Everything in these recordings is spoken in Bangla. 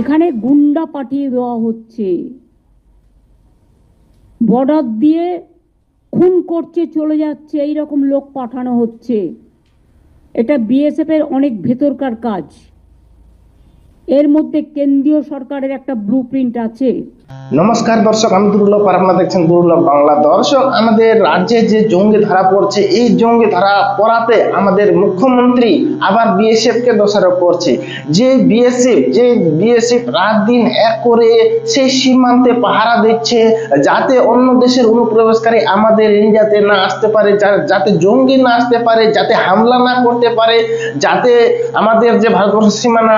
এখানে গুন্ডা পাঠিয়ে দেওয়া হচ্ছে। বর্ডার দিয়ে খুন করছে, চলে যাচ্ছে এই রকম লোক পাঠানো হচ্ছে। এটা বিএসএফ এর অনেক ভেতরকার কাজ। এর মধ্যে কেন্দ্রীয় সরকারের একটা ব্লু আছে। নমস্কার দর্শক, আমি দুর্লভ আর আপনারা দেখছেন দুর্লভ বাংলা। দর্শক, আমাদের রাজ্যে যে জঙ্গি ধারা পড়ছে, এই জঙ্গি ধারা পড়াতে আমাদের মুখ্যমন্ত্রী আবার বিএসএফ কে দোষারোপ করছে। যে বিএসএফ যে বিএসএফ রাত দিন এক করে সেই সীমান্তে পাহারা দিচ্ছে, যাতে অন্য দেশের অনুপ্রবেশকারী আমাদের ইন্ডিয়াতে না আসতে পারে যাতে জঙ্গি না আসতে পারে, যাতে হামলা না করতে পারে, যাতে আমাদের যে ভারতবর্ষের সীমানা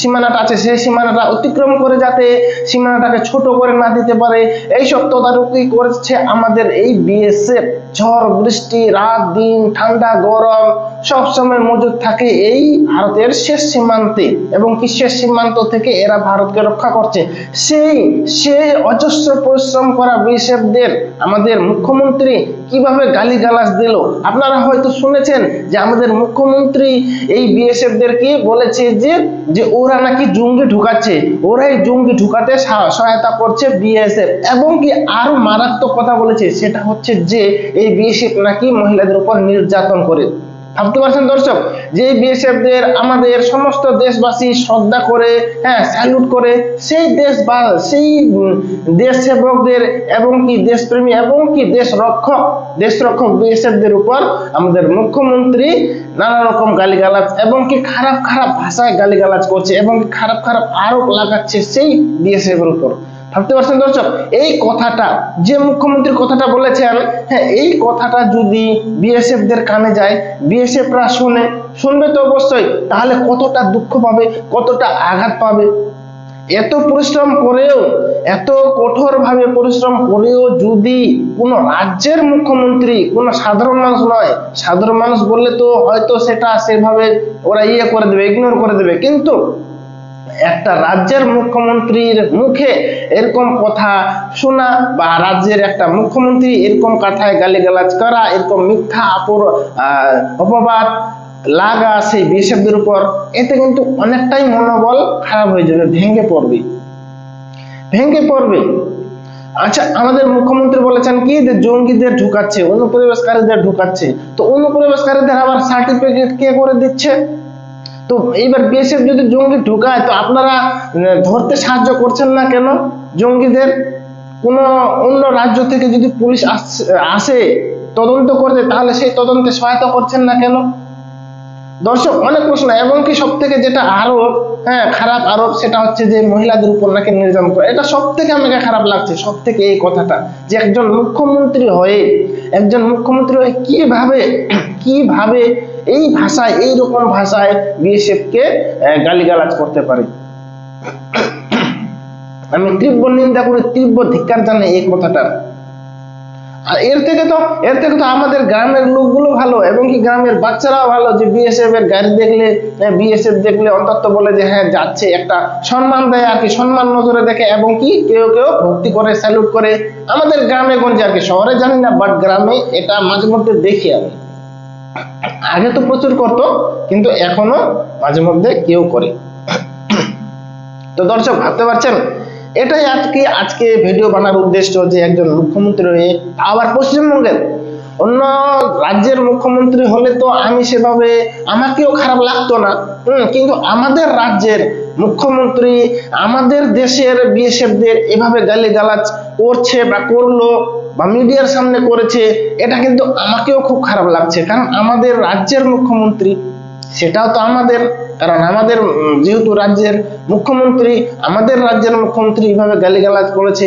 সীমানাটা আছে, সেই সীমানাটা অতিক্রম করে যাতে সীমানাটাকে ছোট করে না দিতে পারে। এইসব তদারকি করেছে আমাদের এই বিএসএফ ঝড়, বৃষ্টি, রাত, দিন, ঠান্ডা, গরম, সব সময় মজুদ থাকে এই ভারতের শেষ সীমান্তে এবং কি শেষ সীমান্ত থেকে এরা ভারতকে রক্ষা করছে। সেই সেই অজস্র পরিশ্রম করা বিএসএফদের আমাদের মুখ্যমন্ত্রী কীভাবে গালিগালাজ দিল? আপনারা হয়তো শুনেছেন যে আমাদের মুখ্যমন্ত্রী এই বিএসএফ দেরকে বলেছে যে যে ওরা নাকি জঙ্গি ঢুকাচ্ছে। ওরাই জঙ্গি ঢুকাতে সহায়তা করছে বিএসএফ এবং কি আরও মারাত্মক কথা বলেছে, সেটা হচ্ছে যে এই বিএসএফ নাকি মহিলাদের উপর নির্যাতন করে। ভাবতে পারছেন দর্শক? যে বিএসএফ দের আমাদের সমস্ত দেশবাসী শ্রদ্ধা করে হ্যাঁ স্যালুট করে, সেই দেশ বা সেই দেশ সেবকদের এবং কি দেশপ্রেমী এবং কি দেশ রক্ষক দেশ রক্ষক বিএসএফ দের উপর আমাদের মুখ্যমন্ত্রী নানা রকম গালিগালাজ এবং কি খারাপ খারাপ ভাষায় গালিগালাজ করছে এবং খারাপ খারাপ আরোপ লাগাচ্ছে সেই বিএসএফ এর উপর। ভাবতে পারছেন দর্শক? এই কথাটা, যে মুখ্যমন্ত্রীর কথাটা বলেছেন হ্যাঁ এই কথাটা যদি বিএসএফ দের কানে যায় বিএসএফ রা শুনে, শুনবে তো অবশ্যই, তাহলে কতটা দুঃখ পাবে, কতটা আঘাত পাবে? এত পরিশ্রম করেও, এত কঠোর ভাবে পরিশ্রম করেও যদি কোনো রাজ্যের মুখ্যমন্ত্রী, কোনো সাধারণ মানুষ নয়, সাধারণ মানুষ বললে তো হয়তো সেটা সেভাবে ওরা ইয়ে করে দেবে ইগনোর করে দেবে। কিন্তু একটা রাজ্যের মুখ্যমন্ত্রীর মুখে এরকম কথা শোনা বা রাজ্যের একটা মুখ্যমন্ত্রী এরকম কথায় গালিগালাজ করা, এরকম মিথ্যা আপর অপবাদ লাগা সেই বিএসএফদের উপর, এতে কিন্তু অনেকটাই মনোবল খারাপ হয়ে যাবে, ভেঙে পড়বে। ভেঙে পড়বে। আচ্ছা আমাদের মুখ্যমন্ত্রী বলেছেন কি যে জঙ্গিদের ঢুকাচ্ছে, অনুপ্রবেশকারীদের ঢুকাচ্ছে। তো অনুপ্রবেশকারীদের আবার সার্টিফিকেট কে করে দিচ্ছে? তো এইবার বিএসএফ যদি জঙ্গি ঢুকায়, তো আপনারা ধরতে সাহায্য করছেন না কেন জঙ্গিদের? কোন অন্য রাজ্য থেকে যদি পুলিশ আসে তদন্ত করতে, তাহলে সেই তদন্তে সহায়তা করছেন না কেন? দর্শক, অনেক প্রশ্ন, এবং কি সব থেকে যেটা আরোপ হ্যাঁ খারাপ আরোপ সেটা হচ্ছে যে মহিলাদের উপর নাকি নির্যাতন করে। এটা সব থেকে আমাকে খারাপ লাগছে সব থেকে এই কথাটা, যে একজন মুখ্যমন্ত্রী হয়ে, একজন মুখ্যমন্ত্রী হয়ে কীভাবে কীভাবে এই ভাষায় এই রকম ভাষায় বিএসএফ কে গালিগালাজ করতে পারে। আমি তীব্র নিন্দা করে তীব্র ধিক্কার জানাই এই কথাটার আর এর থেকে তো, এর থেকে তো আমাদের গ্রামের লোকগুলো ভালো, এবং কি গ্রামের বাচ্চারাও ভালো যে বিএসএফ এর গাড়ি দেখলে বিএসএফ দেখলে অন্তত বলে যে হ্যাঁ যাচ্ছে। একটা সম্মান দেয় আর কি, সম্মান নজরে দেখে, এবং কি কেউ কেউ ভক্তি করে স্যালুট করে। আমাদের গ্রামে গঞ্জে আর কি, শহরে জানি না বাট গ্রামে এটা মাঝে মধ্যে দেখি আমি। আগে তো প্রচুর করত, কিন্তু এখনও মাঝে মধ্যে কেউ করে। তো দর্শক, ভাবতে পারছেন? এটাই আজকে আজকে ভিডিও বানার উদ্দেশ্য যে একজন মুখ্যমন্ত্রী হয়ে আবার পশ্চিমবঙ্গের অন্য রাজ্যের মুখ্যমন্ত্রী হলে তো আমি সেভাবে, আমাকেও খারাপ লাগতো না। কিন্তু আমাদের রাজ্যের মুখ্যমন্ত্রী আমাদের দেশের বিএসএফদের এভাবে গালিগালাজ করছে বা করল বা মিডিয়ার সামনে করেছে, এটা কিন্তু আমাকেও খুব খারাপ লাগছে। কারণ আমাদের রাজ্যের মুখ্যমন্ত্রী, সেটাও তো আমাদের। কারণ আমাদের যেহেতু রাজ্যের মুখ্যমন্ত্রী, আমাদের রাজ্যের মুখ্যমন্ত্রী এইভাবে গালিগালাজ করেছে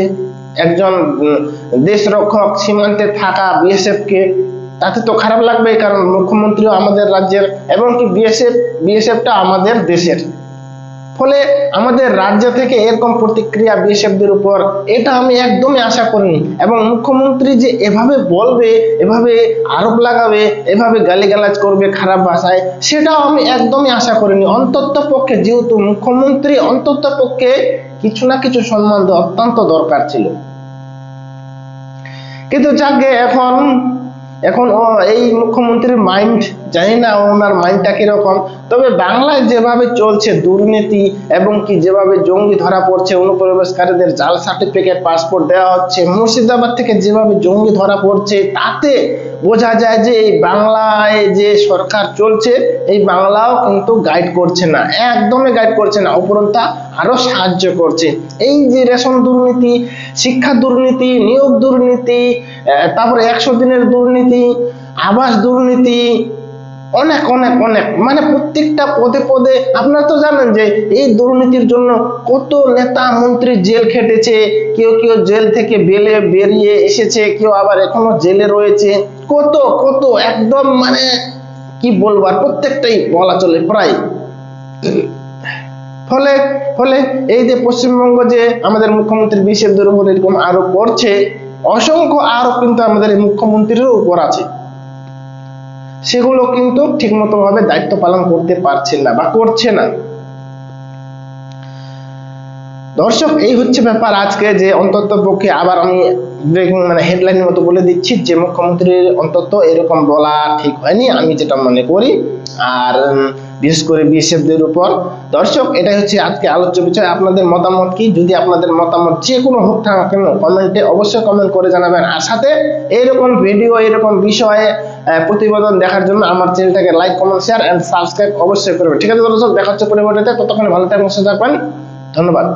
একজন উম, দেশ রক্ষক সীমান্তে থাকা বিএসএফ কে তাতে তো খারাপ লাগবে কারণ মুখ্যমন্ত্রীও আমাদের রাজ্যের এবং কি বিএসএফ বিএসএফটা আমাদের দেশের। ফলে আমাদের রাজ্য থেকে এরকম প্রতিক্রিয়া বিএসএফদের উপর এটা আমি একদমই আশা করিনি। এবং মুখ্যমন্ত্রী যে এভাবে বলবে এভাবে আরোপ লাগাবে এভাবে গালিগালাজ করবে খারাপ ভাষায় সেটাও আমি একদমই আশা করিনি। অন্তত পক্ষে যেহেতু মুখ্যমন্ত্রী অন্তত পক্ষে কিছু না কিছু দেওয়া অত্যন্ত দরকার ছিল। কিন্তু যাকে এখন এখন এই মুখ্যমন্ত্রীর মাইন্ড জানি না ওনার মাইন্ডটা কীরকম। তবে বাংলায় যেভাবে চলছে দুর্নীতি এবং কি যেভাবে জঙ্গি ধরা পড়ছে, অনুপ্রবেশকারীদের জাল সার্টিফিকেট পাসপোর্ট দেওয়া হচ্ছে, মুর্শিদাবাদ থেকে যেভাবে জঙ্গি ধরা পড়ছে, তাতে বোঝা যায় যে এই বাংলায় যে সরকার চলছে, এই বাংলাও কিন্তু গাইড করছে না। একদমই গাইড করছে না, উপরন্ত আরও সাহায্য করছে। এই যে রেশন দুর্নীতি, শিক্ষা দুর্নীতি, নিয়োগ দুর্নীতি তারপরে একশো দিনের দুর্নীতি, আবাস দুর্নীতি অনেক অনেক অনেক। মানে প্রত্যেকটা পদে পদে আপনারা তো জানেন যে এই দুর্নীতির জন্য কত নেতা মন্ত্রী জেল খেটেছে, কেউ কেউ জেল থেকে বেলে, বেরিয়ে এসেছে, কেউ আবার এখনও জেলে রয়েছে। কত কত, একদম মানে কি বলব আর প্রত্যেকটাই বলা চলে প্রায়। ফলে ফলে এই যে পশ্চিমবঙ্গ যে আমাদের মুখ্যমন্ত্রী বিশেষদের উপর এরকম আরোপ করছে, অসংখ্য আরোপ কিন্তু আমাদের মুখ্যমন্ত্রীর উপর আছে। সেগুলো কিন্তু ঠিকমতো ভাবে দায়িত্ব পালন করতে পারছেন না বা করছে না। দর্শক, এই হচ্ছে ব্যাপার আজকে যে অন্তত পক্ষে আবার আমি মানে হেডলাইন মতো বলে দিচ্ছি, যে মুখ্যমন্ত্রীর অন্তত এরকম বলা ঠিক হয়নি, আমি যেটা মনে করি। আর বিশেষ করে বিএসএফদের উপর। দর্শক, এটাই হচ্ছে আজকে আলোচ্য বিষয়। আপনাদের মতামত কি? যদি আপনাদের মতামত যে কোনো হোক থাকা কেন, কমেন্টে অবশ্যই কমেন্ট করে জানাবেন। আর সাথে এইরকম ভিডিও এরকম বিষয়ে প্রতিবেদন দেখার জন্য আমার চ্যানেলটাকে like comment share and subscribe অবশ্যই করবে। ঠিক আছে দর্শক, দেখা হচ্ছে পরিবর্তে ততক্ষণ ভালো থাকবেন, সুস্থ থাকবেন। ধন্যবাদ।